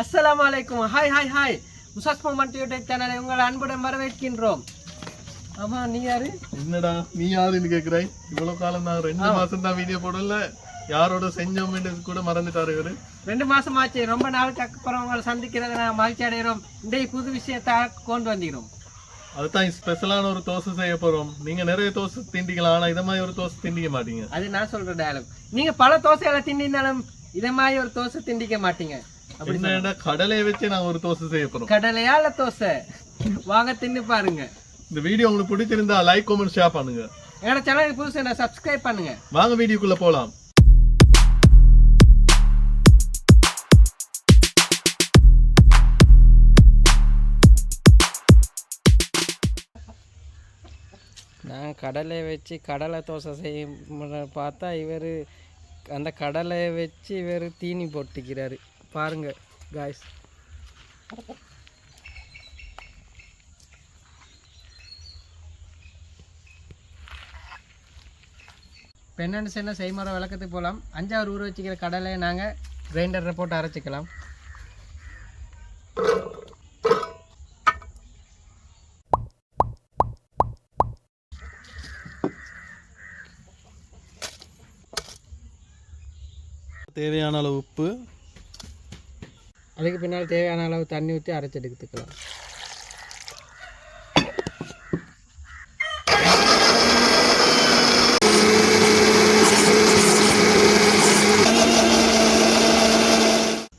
அஸ்ஸலாமு அலைக்கும் hi hi hi முசாஸ் மொமெண்ட் யூடியூப் சேனலை உங்கள் அன்புடன் வரவேற்கின்றோம். ஆமா நீ யாரு? என்னடா நீ யாருன்னு கேக்குறாய் இவ்வளவு காலம் நான் ரெண்டு மாசம் தான் வீடியோ போடல. யாரோட செஞ்சோம்னு கூட மறந்துட்டாரு இவரு. ரெண்டு மாசம் ஆச்சு. ரொம்ப நாளுக்கு அப்புறம் உங்களை சந்திக்கிறத நான் மகிழ்ச்சி அடைகிறோம். இன்றைய புது விஷயத்தை கொண்டு வந்திக்கிறோம் அதுதான் ஸ்பெஷலான ஒரு தோசை செய்ய போறோம். நீங்க நிறைய தோசை திண்டிக்கலாம். ஆனா இத மாதிரி ஒரு தோசை திண்டிக்க மாட்டீங்க. அது நான் சொல்ற டயலாக் நீங்க பல தோசைகளை திண்டினாலும் இதை மாதிரி ஒரு தோசை திண்டிக்க மாட்டீங்க. அப்படி என்னடா கடலையை வச்சு நான் ஒரு தோசை செய்ய போறோம். கடலையால தோசை? வாங்க தின்னு பாருங்க. இந்த வீடியோ உங்களுக்கு பிடிச்சிருந்தா லைக் கமெண்ட் ஷேர் பண்ணுங்க. என்னோட சேனலுக்கு புதுசு நான் சப்ஸ்கிரைப் பண்ணுங்க. வாங்க வீடியோக்குள்ள போலாம். நான் கடலை வச்சு கடலை தோசை செய்ய பார்த்தா இவர் அந்த கடலையை வச்சு இவர் தீனி போட்டுக்கிறாரு. பாருங்க காய்ஸ் இப்போ சென்ன செய்முறை விளக்கத்துக்கு போகலாம். அஞ்சாறு ஊற வச்சுக்கிற கடலையை நாங்கள் கிரைண்டரில் போட்டு அரைச்சிக்கலாம். தேவையான அளவு உப்பு அதுக்கு பின்னால் தேவையான அளவு தண்ணி ஊற்றி அரைச்சி எடுத்துக்கலாம்.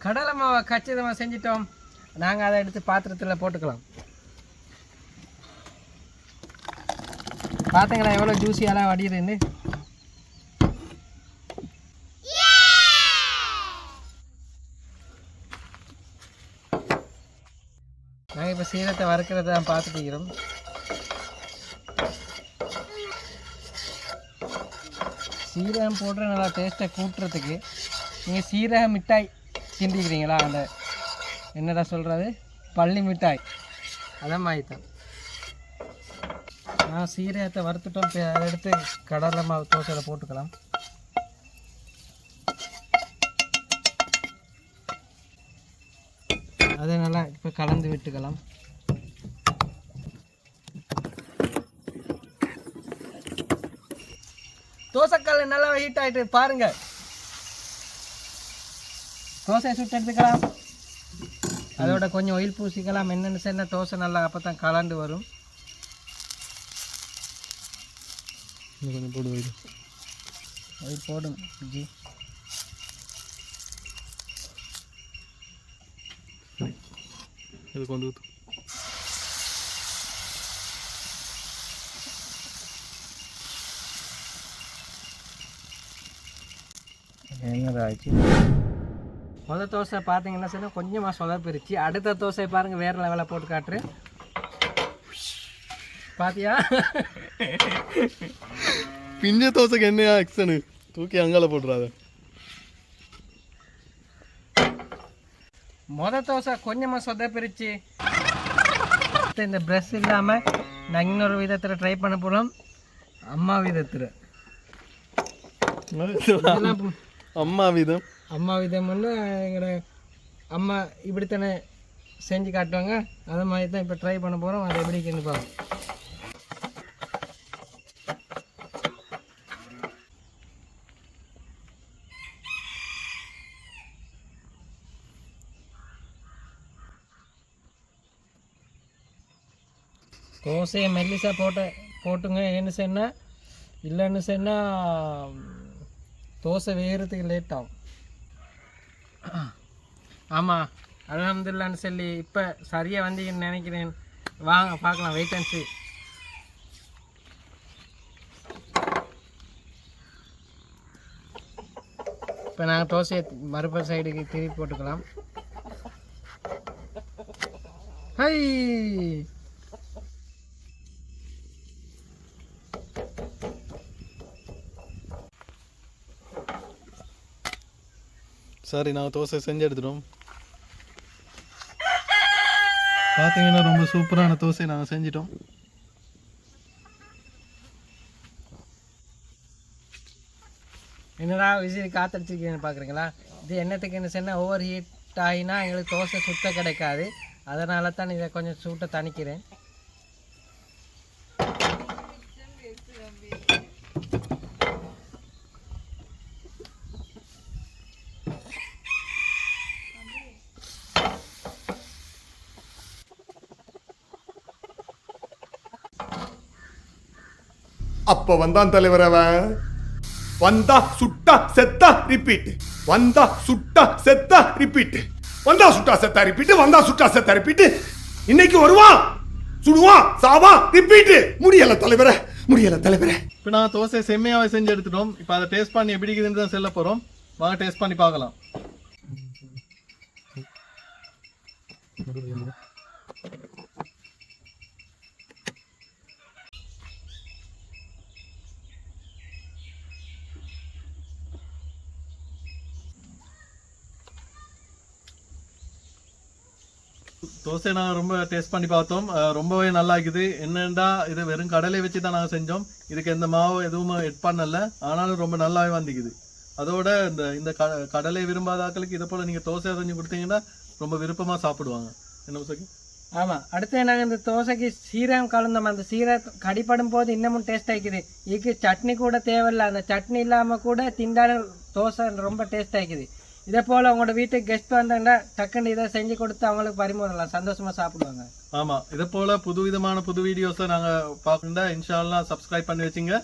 கடலை மாவை கச்சிதமாக செஞ்சிட்டோம். நாங்கள் அதை எடுத்து பாத்திரத்தில் போட்டுக்கலாம். பார்த்தீங்களா எவ்வளோ ஜூஸியெல்லாம் வடிகிறேன்னு நாங்கள் இப்போ சீரகத்தை வறுக்கிறத தான் பார்த்துட்டு இருக்கிறோம். சீரகம் போட்டு நல்லா டேஸ்ட்டை கூட்டுறதுக்கு. நீங்கள் சீரக மிட்டாய் திண்டிக்கிறீங்களா அந்த என்னடா சொல்கிறது பள்ளி மிட்டாய். அதான் மாதிரி தான். நான் சீரகத்தை வறுத்துட்டோம். அதை எடுத்து கடலை மாவு தோசையில் போட்டுக்கலாம். அதை நல்லா இப்போ கலந்து விட்டுக்கலாம். தோசைக்கல் நல்லா ஹீட் ஆயிட்டு பாருங்க. தோசை சுட்டு எடுத்துக்கலாம். அதோட கொஞ்சம் ஒயில் பூசிக்கலாம். என்னென்னு சொன்னா தோசை நல்லா அப்போ தான் கலந்து வரும். கொஞ்சம் போடு வைடு ஒயில் போடும். ஜி. இது கொண்டு ஊத்து என்னடா ஆச்சு முதல் தோசை பார்த்தீங்கன்னா சொன்னால் கொஞ்சமாக சொதப்பிருச்சு அடுத்த தோசை பாருங்கள் வேறு லெவலில் போட்டு காட்டுறேன். பாத்தியா? பிஞ்ச தோசைக்கு என்னையா ஆக்ஷனு தூக்கி அங்கால போட்டுறாத. முத தோசை கொஞ்சமாக சொதப்பிருச்சு இந்த ப்ரெஷ் இல்லாமல் நான் இன்னொரு விதத்தில் ட்ரை பண்ண போகிறோம் அம்மா விதத்தில். அம்மா விதம். அம்மா விதம் வந்து எங்களோட அம்மா இப்படித்தானே செஞ்சு காட்டுவாங்க. அதை மாதிரி தான் இப்போ ட்ரை பண்ண போகிறோம் அதை எப்படி பார்ப்போம் தோசையை மெல்லிசாக போட்ட போட்டுங்க. ஏன்னு சொன்னால் இல்லைன்னு சொன்னால் தோசை வேகிறதுக்கு லேட் ஆகும். ஆமாம் அலமதுல்லான்னு சொல்லி இப்போ சரியாக வந்தீங்கன்னு நினைக்கிறேன். வாங்க பார்க்கலாம் வெயிட்டன்சி இப்போ நாங்கள் தோசையை மறுப சைடுக்கு திருப்பி போட்டுக்கலாம். ஹை! சரி நான் தோசை செஞ்சு எடுத்துட்டோம் பார்த்தீங்கன்னா ரொம்ப சூப்பரான தோசை நாங்கள் செஞ்சிட்டோம். என்னடா விசிறி காத்தடிச்சிருக்கீங்கன்னு பார்க்குறீங்களா இது என்னத்துக்கு என்ன சொன்னால் ஓவர் ஹீட் ஹீட் ஆகினா எங்களுக்கு தோசை சுத்த கிடைக்காது. அதனால தான் இதை கொஞ்சம் சூட்டை தணிக்கிறேன். அப்ப வந்தான் தலைவர் அவன். வந்தா சுட்டா செத்தா ரிப்பீட் வந்தா சுட்டா செத்தா ரிப்பீட் வந்தா சுட்டா செத்தா ரிப்பீட் வந்தா சுட்டா செத்தா ரிப்பீட் இன்னைக்கு வருவான் சுடுவான் சாவா ரிப்பீட் முடியல தலைவர முடியல தலைவர. இப்போ நான் தோசை செம்மையாக செஞ்சு எடுத்துட்டோம். இப்போ அதை டேஸ்ட் பண்ணி எப்படி இருக்குதுன்னு தான் செல்ல போகிறோம் வாங்க டேஸ்ட் பண்ணி பார்க்கலாம். தோசை நான் ரொம்ப டேஸ்ட் பண்ணி பார்த்தோம். ரொம்பவே நல்லா இருக்குது. என்னென்னா இது வெறும் கடலை வச்சு தான் நாங்கள் செஞ்சோம். இதுக்கு எந்த மாவு எதுவும் எட் பண்ணல. ஆனாலும் ரொம்ப நல்லாவே வந்துக்குது. அதோட இந்த இந்த க கடலை விரும்பாத ஆக்களுக்கு இதை போல் நீங்கள் தோசை செஞ்சு கொடுத்தீங்கன்னா ரொம்ப விருப்பமாக சாப்பிடுவாங்க. என்ன சொல்லி ஆமாம் அடுத்து நாங்கள் இந்த தோசைக்கு சீரகம் கலந்தோம். அந்த சீரகம் கடிப்படும் போது இன்னமும் டேஸ்ட் ஆகிக்குது இதுக்கு சட்னி கூட தேவையில்லை. அந்த சட்னி இல்லாமல் கூட திண்டாலும் தோசை ரொம்ப டேஸ்ட் ஆகிக்குது இதே போல் உங்களோட வீட்டுக்கு கெஸ்ட் வந்தாங்கன்னா டக்குன்னு இதை செஞ்சு கொடுத்து அவங்களுக்கு பரிமாறலாம். சந்தோஷமாக சாப்பிடுவாங்க. ஆமாம் இதே போல் புது விதமான புது வீடியோஸை நாங்கள் பார்க்கணுண்டா இன்ஷால்லாம் சப்ஸ்கிரைப் பண்ணி வச்சுங்க.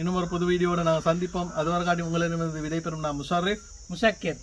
இன்னும் ஒரு புது வீடியோட நாங்கள் சந்திப்போம். அது வரை காட்டி உங்களிடமிருந்து விடைபெறும் நான் முஷாரிஃப் முஷக்கிர்.